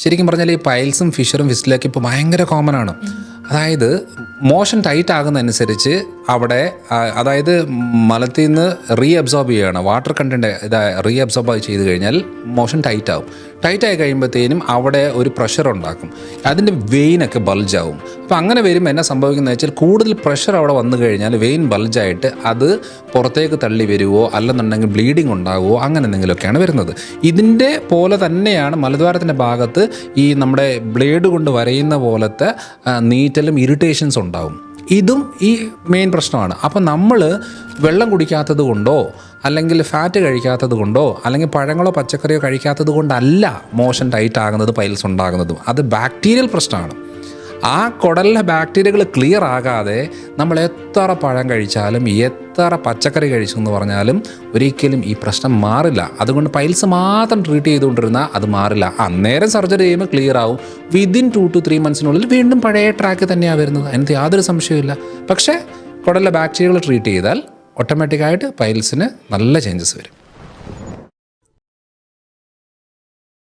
ശരിക്കും പറഞ്ഞാൽ ഈ പൈൽസും ഫിഷറും ഫിസ്റ്റിലൊക്കെ ഇപ്പോൾ ഭയങ്കര കോമൺ ആണ്. അതായത് മോഷൻ ടൈറ്റ് ആകുന്നതനുസരിച്ച് അവിടെ അതായത് മലത്തിൽ നിന്ന് റീ അബ്സോർബ് ചെയ്യുകയാണ് വാട്ടർ കണ്ടന്റ് ഇതാ റീ അബ്സോർബ് ചെയ്ത് കഴിഞ്ഞാൽ മോഷൻ ടൈറ്റ് ആവും. ടൈറ്റ് ആയി കഴിയുമ്പോഴത്തേനും അവിടെ ഒരു പ്രഷർ ഉണ്ടാക്കും. അതിന്റെ വെയിനൊക്കെ ബൾജാവും അപ്പോൾ അങ്ങനെ വരുമ്പോൾ എന്നാ സംഭവിക്കുന്നത് വെച്ചാൽ കൂടുതൽ പ്രഷർ അവിടെ വന്നു കഴിഞ്ഞാൽ വെയിൻ ബൾജായിട്ട് അത് പുറത്തേക്ക് തള്ളി വരുവോ അല്ലെന്നുണ്ടെങ്കിൽ ബ്ലീഡിങ് ഉണ്ടാവുമോ അങ്ങനെ എന്തെങ്കിലുമൊക്കെയാണ് വരുന്നത്. ഇതിന്റെ പോലെ തന്നെയാണ് മലദ്വാരത്തിന്റെ ഭാഗത്ത് ഈ നമ്മുടെ ബ്ലേഡ് കൊണ്ട് വരയുന്ന പോലത്തെ നീറ്റലും ഇറിറ്റേഷൻസ് ഉണ്ടാവും. ഇതും ഈ മെയിൻ പ്രശ്നമാണ്. അപ്പം നമ്മൾ വെള്ളം കുടിക്കാത്തത് കൊണ്ടോ അല്ലെങ്കിൽ ഫാറ്റ് കഴിക്കാത്തത് കൊണ്ടോ അല്ലെങ്കിൽ പഴങ്ങളോ പച്ചക്കറിയോ കഴിക്കാത്തത് കൊണ്ടല്ല മോഷൻ ടൈറ്റ് ആകുന്നത് പൈൽസ് ഉണ്ടാകുന്നതും. അത് ബാക്ടീരിയൽ പ്രശ്നമാണ്. ആ കുടലിലെ ബാക്ടീരിയകൾ ക്ലിയർ ആകാതെ നമ്മൾ എത്ര പഴം കഴിച്ചാലും എത്ര പച്ചക്കറി കഴിച്ചു എന്ന് പറഞ്ഞാലും ഒരിക്കലും ഈ പ്രശ്നം മാറില്ല. അതുകൊണ്ട് പൈൽസ് മാത്രം ട്രീറ്റ് ചെയ്തുകൊണ്ടിരുന്നാൽ അത് മാറില്ല. അന്നേരം സർജറി ചെയ്യുമ്പോൾ ക്ലിയർ ആവും. വിതിൻ ടു ടു ത്രീ മന്ത്സിനുള്ളിൽ വീണ്ടും പഴയ ട്രാക്ക് തന്നെയാണ് വരുന്നത്. അതിനകത്ത് യാതൊരു സംശയമില്ല പക്ഷേ കുടലിലെ ബാക്ടീരിയകൾ ട്രീറ്റ് ചെയ്താൽ ഓട്ടോമാറ്റിക്കായിട്ട് പൈൽസിന് നല്ല ചേഞ്ചസ് വരും.